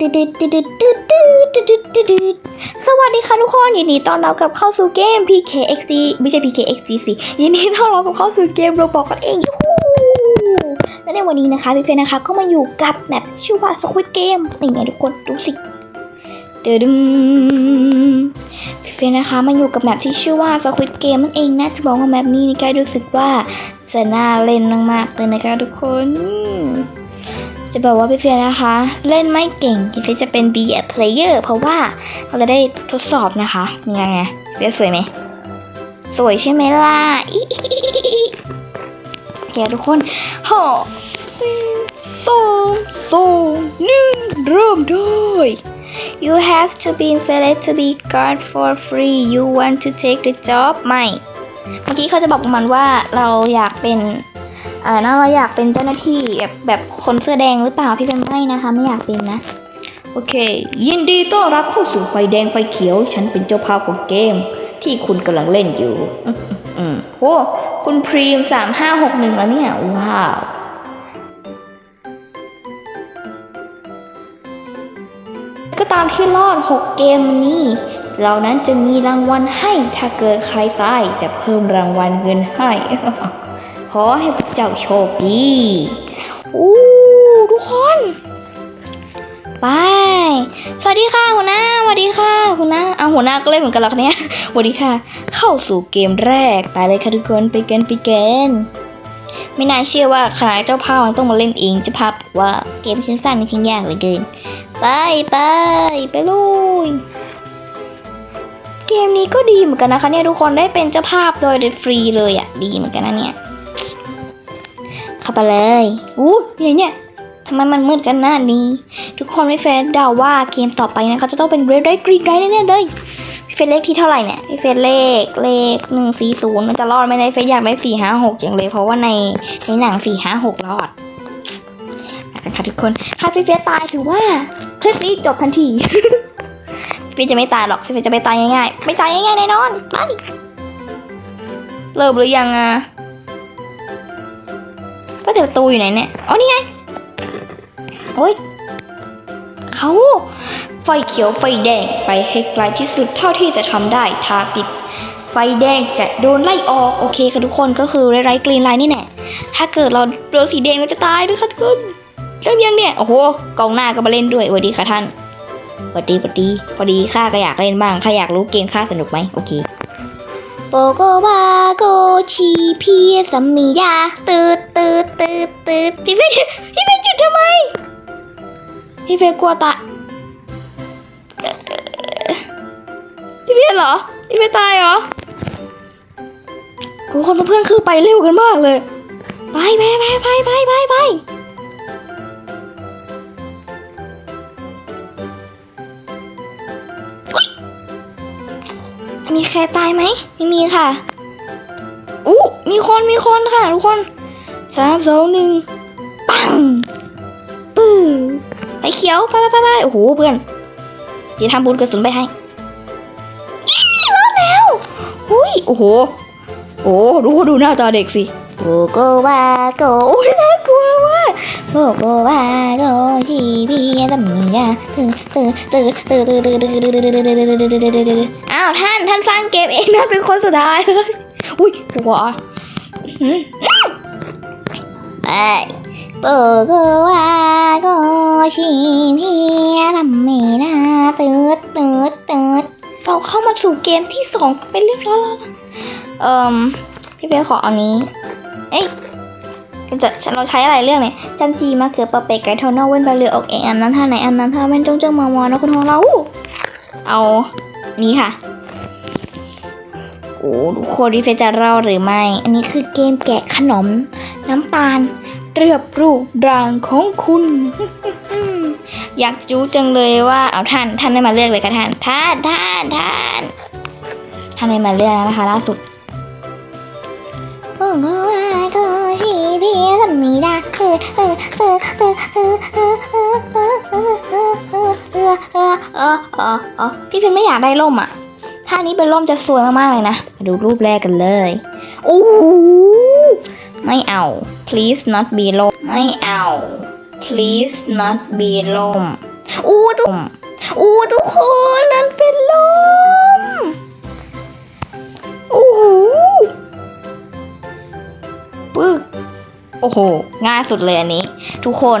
สวัสดีค่ะทุกคนยินดีต้อนรับกลับเข้าสู่เกม PKXD ไม่ใช่ PKXD สิยินดีต้อนรับกลับเข้าสู่เกมโรบอกกันเองยูฮูและในวันนี้นะคะพี่เฟยนะคะก็มาอยู่กับแมปชื่อว่า Squid Game นี่ไงทุกคนดูสิเดือดพี่เฟยนะคะมาอยู่กับแมปที่ชื่อว่า Squid Game นั่นเองนะจะบอกว่าแมปนี้นี่ก็รู้สึกว่าจะน่าเล่นมากๆเลยนะคะทุกคน จะบอกว่าพี่เฟียนะคะ เล่นไม่เก่งพี่จะเป็น B a player เพราะว่าเราจะได้ทดสอบนะคะยังไงเฟียสวยไหมสวยใช่ไหมล่ะอิอิอิอิอิโอเคทุกคนหอสี่สองสองหนึ่งเริ่มด้วย You have to be select to be guard for free You want to take the job ไม่ เมื่อกี้เขาจะบอกประมาณว่าเราอยากเป็น อ่านะเราอยากเป็นเจ้าหน้าที่แบบแบบคนเสื้อแดงหรือเปล่าพี่เป็นไม่นะคะ ไม่อยากเป็นนะโอเค ยินดีต้อนรับเข้าสู่ไฟแดงไฟเขียว ฉันเป็นเจ้าภาพของเกม ที่คุณกำลังเล่นอยู่อืมโอ้คุณพรีมสามห้าหกหนึ่งแล้วเนี่ย ว้าวก็ตามที่รอด 6 เกมนี้ เรานั้นจะมีรางวัลให้ถ้าเกิดใครตายจะเพิ่มรางวัลเงินให้ ขอให้พระเจ้าโชคดีอู้ทุกคน ไป สวัสดีค่ะหัวหน้าสวัสดีค่ะหัวหน้าเอาหัวหน้าก็เล่นเหมือนกันหรอคะเนี่ยสวัสดีค่ะ เข้าสู่เกมแรกไปเลยค่ะทุกคนไปกันไปกันไม่น่าเชื่อว่าขนาดเจ้าภาพมันต้องมาเล่นเองเจ้าภาพบว่าเกมชิ้นสั้นมันทิ้งยากเหลือเกินไปไปไปลุยเกมนี้ก็ดีเหมือนกันนะคะเนี่ยทุกคนได้เป็นเจ้าภาพโดยฟรีเลยอะ่ะดีเหมือนกันนะเนี่ย เข้าไปเลยอู้นี่เนี่ยทำไมมันมืดกันหน้านี้ ทุกคนไม่เฟซเดาว่าเกมต่อไปนะคะจะต้องเป็น Red Light Green Light แน่ๆเลยพี่เฟซเลขที่เท่าไหร่เนี่ยพี่เฟซเลขเลขหนึ่งสี่ศูนย์มันจะรอดไหมในเฟซอยากได้สี่ห้าหกอย่างเลย เพราะว่าในในหนังสี่ห้าหกรอดกันค่ะทุกคนถ้าพี่เฟซตายถือว่าคลิปนี้จบทันทีพี่จะไม่ตายหรอกพี่เฟซจะไม่ตายง่ายๆไม่ตายง่ายๆแน่นอนไปเริ่มหรือยังอะ ก็แต่ประตูอยู่ไหนเนี่ยอ๋อนี่ไง โอ้ยเขาไฟเขียวไฟแดงไปให้ไกลที่สุดเท่าที่จะทำได้ถ้าติด ไฟแดงจะโดนไล่ออกโอเคค่ะทุกคนก็คือไร้ไรกรีนไลน์นี่แน่ถ้าเกิดเราโดนสีแดงเราจะตายด้วยค่ะทุกคนเริ่มยังเนี่ยโอ้โหกองหน้าก็มาเล่นด้วยสวัสดีค่ะท่านสวัสดีสวัสดีพอดีข้าก็อยากเล่นบ้างข้าอยากรู้เกมข้าสนุกไหมโอเค โปโกวาโกชีพีสัมมียาตืดตืดตืดตืดพี่เฟยพี่เฟยหยุดทำไม พี่เฟยกลัวตาพี่เฟยเหรอ พี่เฟยตายเหรอทุกคนเพื่อนๆคือไปเร็วกันมากเลย ไปไปไปไปไปไปไป รตายไหมไม่มีค่ะ อู้มีคนมีคนค่ะ ทุกคนสามสองหนึ่งปังปื้อไปเขียวไปไปไปไปโอ้โหเพื่อนเดี๋ยวทำบุญกระสุนไปให้เย้รอดแล้วหุยโอ้โห โอ้ดูดูหน้าตาเด็กสิโกโกวาโกโอ้ยน่ากลัวว่ะ โกโกวาโกชีพีตำมียาตื่นตื่นตื่นตื่นตื่นตื่นตื่นตื่นตื่นตื่นตื่นตื่นอ้าวท่านท่านสร้างเกมเองท่านเป็นคนสุดท้ายเลยอุ้ยหัวหืมไอ้โกโกวาโกชีพีตำมียาตื่นตื่นตื่นเราเข้ามาสู่เกมที่สองเป็นเรียบร้อยแล้วนะเอ่มพี่เฟยขอเอานี้ เอ้ย จะเราใช้อะไรเรื่องเนี่ยจำจีมาเขือปะเปกไก่ทอนอเว้นไปเรือออกเองอันนั้นท่าไหนอันนั้นท่าแม่นจงเจ้ามามอนะคุณของเรา เอานี้ค่ะโอ้ทุกคนพี่เฟจะรอดหรือไม่ อันนี้คือเกมแกะขนม น้ำตาล เรียบรูปร่างของคุณ อยากจู้จังเลยว่าเอาท่านท่านได้มาเลือกเลยค่ะท่านท่านท่านท่านท่านได้มาเลือกแล้วนะคะล่าสุด โอ้โหโกชีพีสมีดาเออเออเออเออเออเออเออเออเออเออเออเออเออเออเออเออพี่ฟิมไม่อยากได้ร่มอะ ท่านี้เป็นร่มจะสวยมากๆเลยนะมาดูรูปแรกกันเลยโอ้ไม่เอา please not be ร่มไม่เอา please not be ร่มอู้ทุกอู้ทุกคนนั้นเป็นลมโอ้ ปึ๊กโอ้โห ง่ายสุดเลยอันนี้ ทุกคน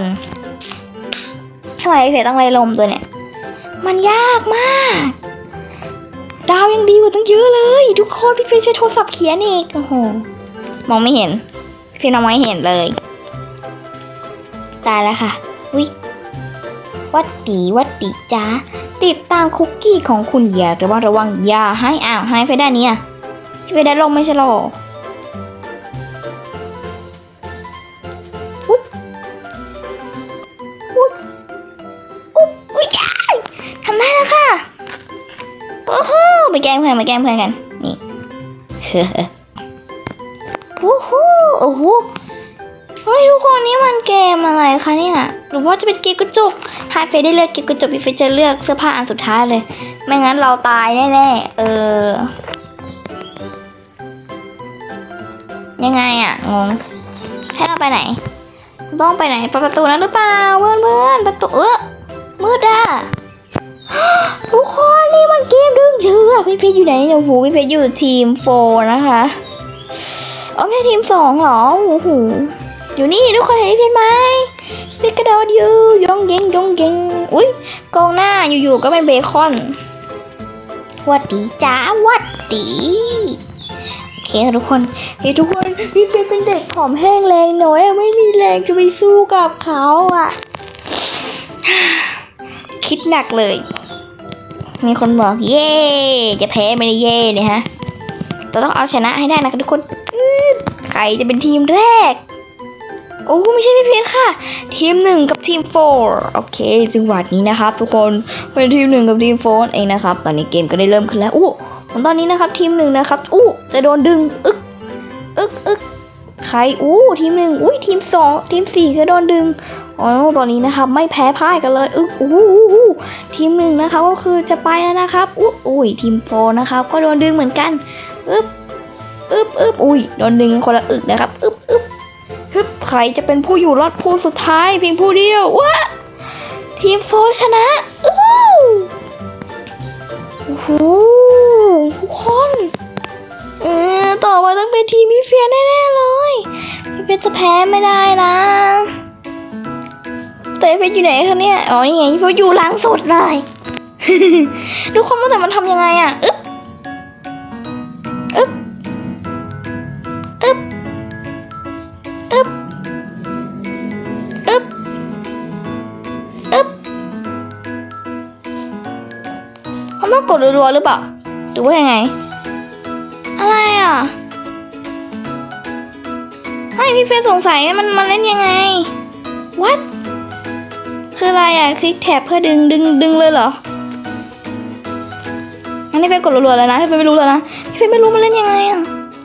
ทำไมเพจต้องไล่ลมตัวเนี่ย มันยากมาก ดาวยังดีกว่าตั้งเยอะเลย ทุกคนพี่เพชรใช้โทรศัพท์เขียนอีก โอ้โห มองไม่เห็น พี่เพมองไม่เห็นเลย ตายแล้วค่ะ วิวัดดีวัดดีจ้า ติดตามคุกกี้ของคุณอย่าระวังระวังอย่าให้อ้าวให้ไปได้เนี่ยพี่ไปได้ลงไม่ใช่หรอ อนไปแกล้งเพื่อนกัน นี่เฮ้อโอ้โหโอ้โหเฮ้ยทุกคนนี่มันเกมอะไรคะเนี่ยหรือว่าจะเป็นเกมกระจกไฮเฟยได้เลือกเกมกระจกพี่เฟยจะเลือกเสื้อผ้าอันสุดท้ายเลย ไม่งั้นเราตายแน่ๆเออ ยังไงอะงงให้เราไปไหนต้องไปไหนไปประตูนั้นหรือเปล่าเพื่อนเพื่อนประตูเออมืดอะทุกคน นี่มันเกมดึงเชือกพี่เพชรอยู่ไหนเนี่ยโอ้โหพี่เพชรอยู่ทีมโฟนะคะอ๋อไม่ใช่ทีมสองเหรอโอ้โหอยู่นี่ทุกคนเห็นพี่เพชรไหมพี่กระโดดอยู่ยองเยงยองเยงอุ้ยกองหน้าอยู่ๆก็เป็นเบคอนหวัดดีจ้าหวัดดีโอเคทุกคนเฮ้ยทุกคนพี่เพชรเป็นเด็กผอมแห้งแรงน้อยไม่มีแรงจะไปสู้กับเขาอะคิดหนักเลย มีคนบอกเย่จะแพ้ไม่ได้เย่เนี่ยฮะเราต้องเอาชนะให้ได้นะคะทุกคนใครจะเป็นทีมแรก โอ้ไม่ใช่พี่เพชรค่ะ ทีมหนึ่งกับทีมโฟร์โอเค จังหวะนี้นะครับ ทุกคนเป็นทีมหนึ่งกับทีมโฟร์เองนะครับ ตอนนี้เกมก็ได้เริ่มขึ้นแล้วอู้ตอนนี้นะครับทีมหนึ่งนะครับอู้จะโดนดึง อึก อึกอึก ใครอู้ทีมหนึ่งอุ้ยทีมสองทีมสี่ก็โดนดึงอ๋อตอนนี้นะครับไม่แพ้พ่ายกันเลยอึ๊กอู้ทีมหนึ่งนะคะก็คือจะไปแล้วนะครับอู้อุ้ยทีมโฟนะครับก็โดนดึงเหมือนกันอึ๊บอึ๊บอึ๊บอุ้ยโดนดึงคนละอึกนะครับอึ๊บอึ๊บฮึบใครจะเป็นผู้อยู่รอดผู้สุดท้ายเพียงผู้เดียวว้าทีมโฟชนะอู้โอ้โหทุกคน ต่อไปต้องเป็นทีมพี่เฟียแน่ๆเลยพี่เฟียจะแพ้ไม่ได้นะแต่พีเฟียอยู่ไหนคะเนี่ยอ๋อนี่ไงพี่เฟียอยู่หลังสดเลยทุกคนว่าแต่มันทำยังไงอะอึ๊บอึ๊บอึ๊บอึ๊บอึ๊บอึ๊บมันต้องกดรัวๆหรือเปล่าหรือว่ายังไง อะไรอะให้พี่เฟยสงสัยมันมันเล่นยังไง what คืออะไรอะ คลิกแท็บเพื่อดึงดึงดึงเลยเหรอ อันนี้เป็นกดรัวๆเลยนะพี่เฟยไม่รู้แล้วนะพี่เฟยไม่รู้มันเล่นยังไงอะ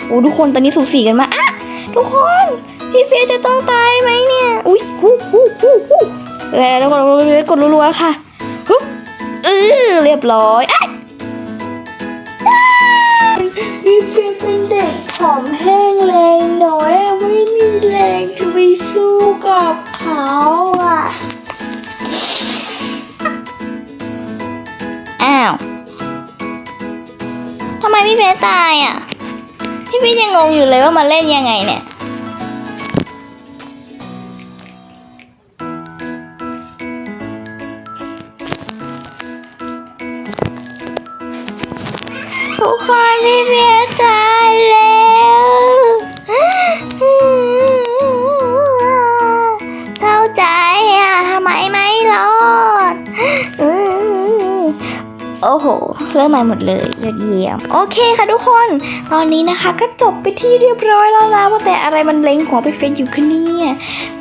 โอ้ทุกคนตอนนี้สูสีกันมากอะทุกคนพี่เฟยจะต้องตายไหมเนี่ย อุ้ยฮู้ฮู้ฮู้ฮู้แล้วกดกดรัวๆค่ะฮึบเออเรียบร้อย อะพี่เฟียเป็นเด็กผอมแห้งแรงน้อยอะไม่มีแรงจะไปสู้กับเขาอะ อ้าวทำไมพี่เฟียตายอะ พี่พี่ยังงงอยู่เลยว่ามาเล่นยังไงเนี่ย ทุกคนพี่เบียร์ ต อ้โห เริ่มใหม่หมดเลยยอดเยี่ยม โอเคค่ะทุกคน ตอนนี้นะคะก็จบไปที่เรียบร้อยแล้วนะว่าแต่อะไรมันเล็งหัวไปเฟซอยู่คะเนี่ย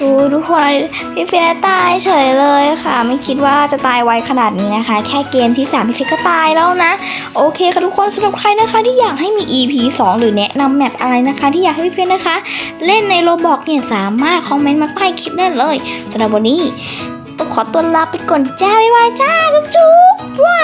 ดูทุกคนพี่เฟซตายเฉยเลยค่ะ ไม่คิดว่าจะตายไวขนาดนี้นะคะ แค่เกมที่ 3 พี่เฟซก็ตายแล้วนะ โอเคค่ะทุกคนสำหรับใครนะคะที่อยากให้มี EP 2 หรือแนะนำแมปอะไรนะคะ ที่อยากให้พี่เฟซนะคะ เล่นในโรบอกเนี่ยสามารถคอมเมนต์มาใต้คลิปได้เลยสำหรับวันนี้ ต้องขอตัวลาไปก่อนจ้าบ๊ายบายจ้าจุ๊บๆว้า